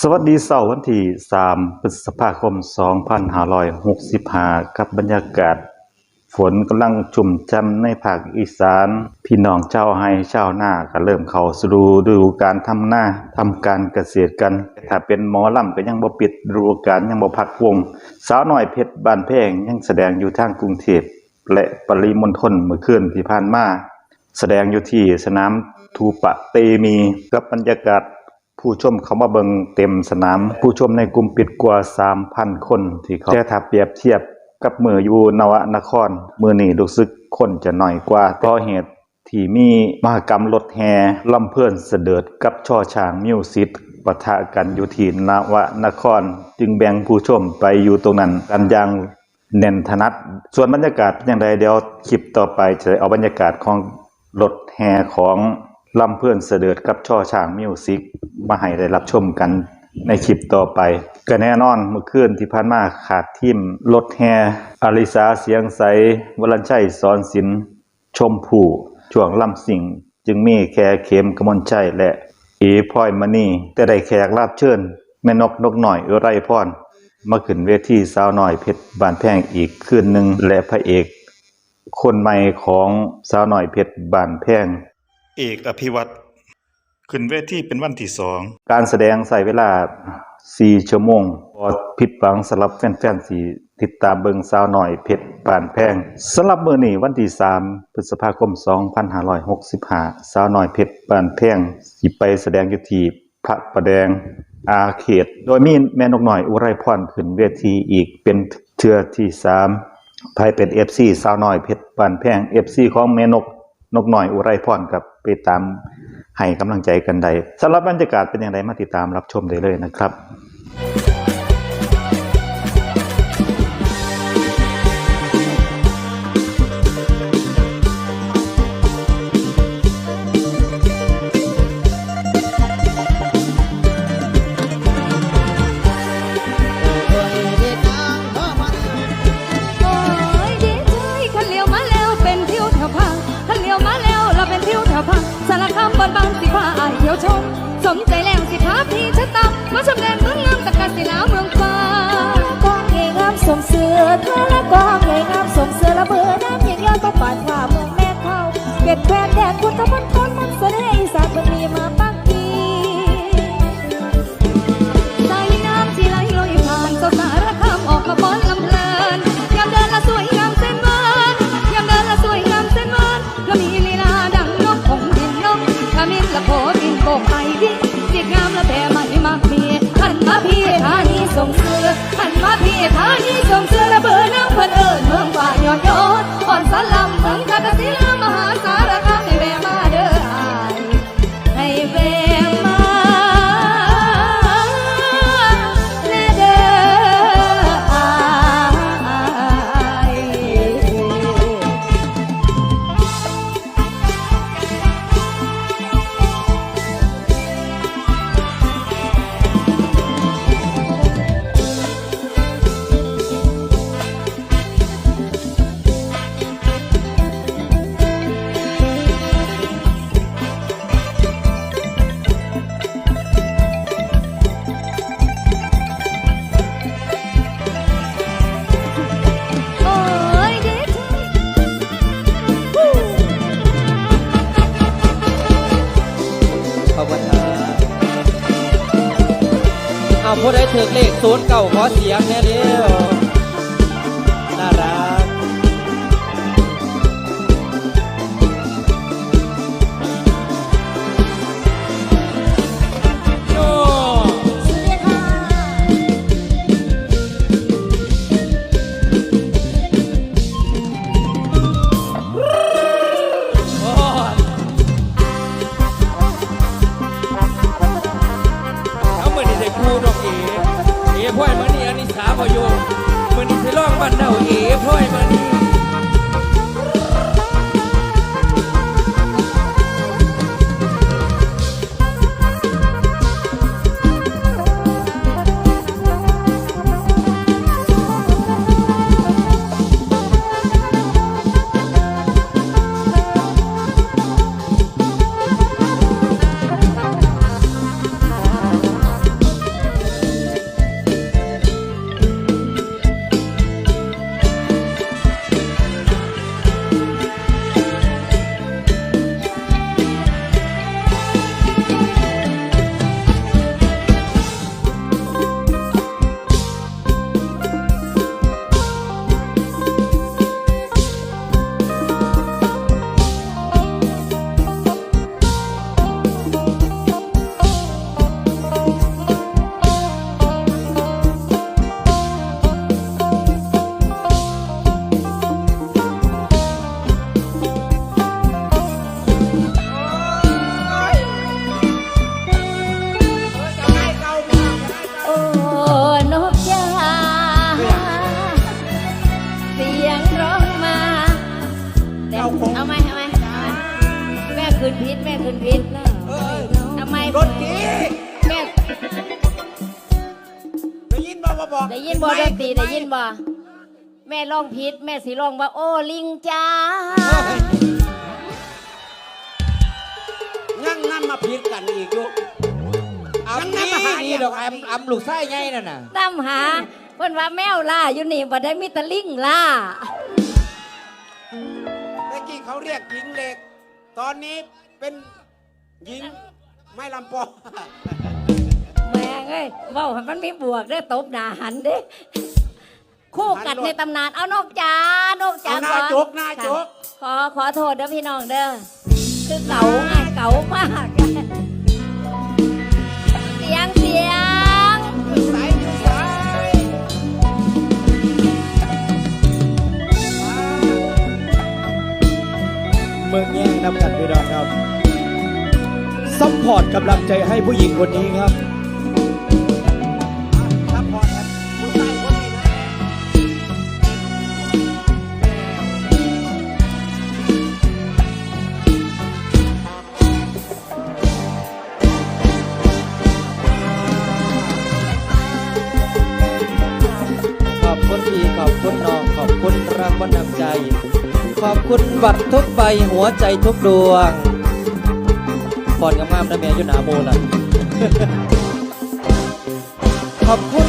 สวัสดีเสาร์วันที่ 3 พฤษภาคม 2565 กับบรรยากาศ ฝนกำลังชุ่มช่ำในภาคอีสาน พี่น้องชาวไร่ชาวนาก็เริ่มเข้าสู่ฤดูการทำหน้าทำการเกษตรกัน ถ้าเป็นหมอลำก็ยังบ่ปิดฤดูกาลยังบ่พักวง สาวหน้อยเพชรบ้านแพงยังแสดงอยู่ทางกรุงเทพและปริมณฑลเมื่อคืนที่ผ่านมาแสดงอยู่ที่สนามทูปะเตมีกับบรรยากาศ ผู้ชมเขามาเบิงเต็มสนาม ผู้ชมในกลุ่มปิดกว่า 3,000 คนที่เขาแต่ถ้าเปรียบเทียบกับมืออยู่นวนคร มือนี้รู้สึกคนจะหน่อยกว่าเพราะเหตุที่มีมหกรรมรถแห่ลำเพื่อนเสด็จกับช่อช้างมิวสิกปะทะกันอยู่ที่นวนคร จึงแบ่งผู้ชมไปอยู่ตรงนั้นกันอย่างแน่นถนัดส่วนบรรยากาศเป็นอย่างไรเดี๋ยวคลิปต่อไปจะเอาบรรยากาศของรถแห่ของ ลำเพื่อนเสด็จกับช่อช่างมิวสิกมาให้ได้รับชมกันในคลิปต่อไป ก็แน่นอนเมื่อคืนที่ผ่านมาขาดทีมรถแฮอาริสาเสียงใสวรัญชัยสอนศิลชมผู้ช่วงลำสิ่ง จึงมีแค่เข็มกมลชัยและเอพลอยมณีแต่ได้แขกรับเชิญแม่นกนกหน่อยเอไรพรมาขึ้นเวทีสาวหน้อยเพชรบานแพงอีกคืนหนึ่งและพระเอก คนใหม่ของสาวหน้อยเพชรบานแพง เอกอภิวัตขึ้นเวทีเป็นวันที่สอง การแสดงใส่เวลา4ชั่วโมงพอผิดหวังสำหรับแฟนๆสีติดตามเบิงสาวหน่อยเพชรป่านแพงสำหรับเมื้อนี้วันที่3พฤษภาคม 2565 สาวหน่อยเพชรป่านแพงสิไปแสดงอยู่ที่พระประแดงอาเขต โดยมีแม่นกหน่อยอุไรพรขึ้นเวทีอีกเป็นเทือที่สามภายเป็น FC สาวหน้อยเพชรป่านแพง FC ของแม่นก นกหน่อยอุไรพรกับไปตามให้กำลังใจกันได้สำหรับบรรยากาศเป็นอย่างไรมาติดตามรับชมได้เลยนะครับ เอาผู้ใดถือเลขศูนย์เก่าขอเสียงแน่เดียว บอกได้ยินบ่ดนตรีได้ยินบ่แม่ร้องผิด แม่สิร้องว่า โอ้ลิงจ้ายังนั่นมาผิดกันอีกอยู่อำนี่นี่ดอกอำอำลูกไส้ไงนั่นน่ะตามหาเพิ่นว่าแมวล่าอยู่นี่บ่ได้มีแตะลิงล่าเมื่อกี้เขาเรียกหญิงเหล็ก ตอนนี้เป็นหญิงไม่ลำปอแม่ งเอ้ยเว้าให้มันมีบวกเด้อตบหน้าหันเด้คู่กัดในตำนานเอานกจ๋านกจ๋าเอาหน้าขอจกหน้าจก ขอขอโทษเด้อพี่น้องเด้อคือเก๋าไงเก๋ามากเสียงเสียงสายอยู่สายเมืองแย่งนำกันพี่น้องครับซัพพอร์ตกำลังใจให้ผู้หญิงคนนี้ครับ ขอบคุณน้อง ขอบคุณรางวัลนำใจ ขอบคุณบัตรทุกใบหัวใจทุกดวงฟอนงามๆนะแม่ยุนาโมล่ะขอบคุณ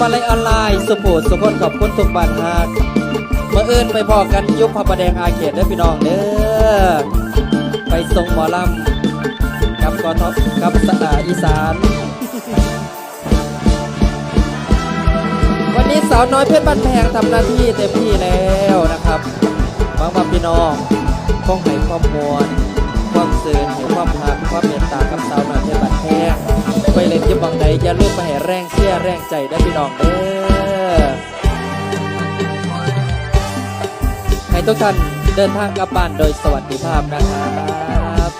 มาลัยออนไลน์สุโขสุคนขอบคุณทุกบ้านฮักเมื่อเอินไปพอกันยุคพระประแดงอาเขตเด้พี่น้องเด้อไปส่งหมอลำกับกอทบกับสตาอีสาน วันนี้สาวน้อยเพชรบ้านแพงทำหน้าที่เต็มที่แล้วนะครับหวังว่าพี่น้องคงให้ความมวลความเสื่อให้ความหักความเมตตากับสาวน้อยเพชรบ้านแพงไปเล่นยี่บังใดอย่าลืมไปให้แรงเชียแรงใจได้พี่น้องเด้อให้ทุกท่านเดินทางกลับบ้านโดยสวัสดิภาพนะครับ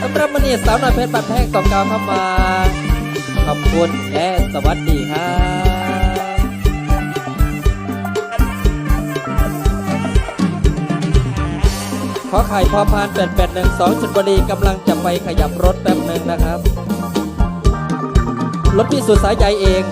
สำหรับวันนี้สาวน้อยเพชรบ้านแพงต้องกล่าวเข้ามา ขอบคุณและสวัสดีครับขอไข่พอพาน 8812ชุนบุรีกำลังจะไปขยับรถแป๊บหนึ่งนะครับ รถพี่สุดสายใจเอง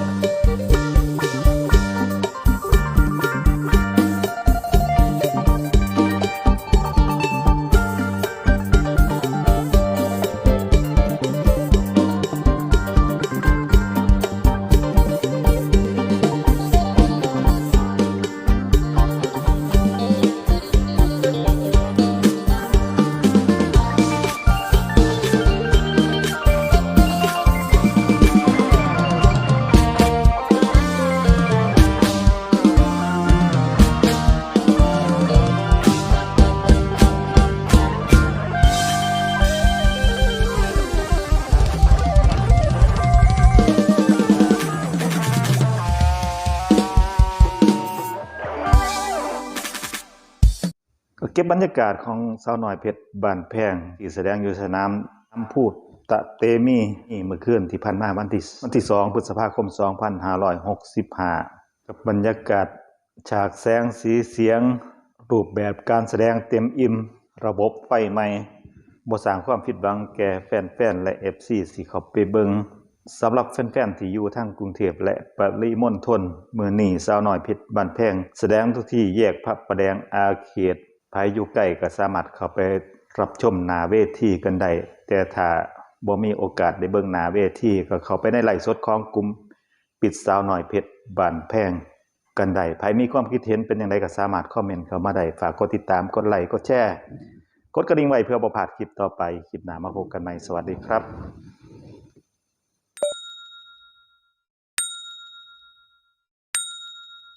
เก็บบรรยากาศของสาวหน้อยเพชรบานแพงที่แสดงอยู่สนามน้ำพูดตะเตมีนี่เมื่อคืนที่ผ่านมาวันที่วันที่2พฤษภาคม 2565กับบรรยากาศฉากแสงสีเสียง รูปแบบการแสดงเต็มอิ่ม ระบบไฟใหม่บ่สร้างความผิดหวังแก่แฟนๆ และ FC สิเข้าไปเบิงสำหรับแฟนๆ ที่อยู่ทางกรุงเทพและปริมณฑลมื้อนี้สาวหน้อยเพชรบ้านแพง แสดงทุกที่แยกพระประแดงอาเขต ภายอยู่ใกล้ก็สามารถเข้าไปรับชมนาเวทีกันได้แต่ถ้าบ่มีโอกาสได้เบิ่งนาเวทีก็เข้าไปในไลฟ์สดของกลุ่มปิดสาวหน้อยเพชรบานแพงกันได้ภายมีความคิดเห็นเป็นอย่างไรก็สามารถคอมเมนต์เข้ามาได้ฝากกดติดตามกดไลค์กดแชร์กดกระดิ่งไว้เพื่อบ่พาดคลิปต่อไป คลิปหน้ามาพบกันใหม่ สวัสดีครับ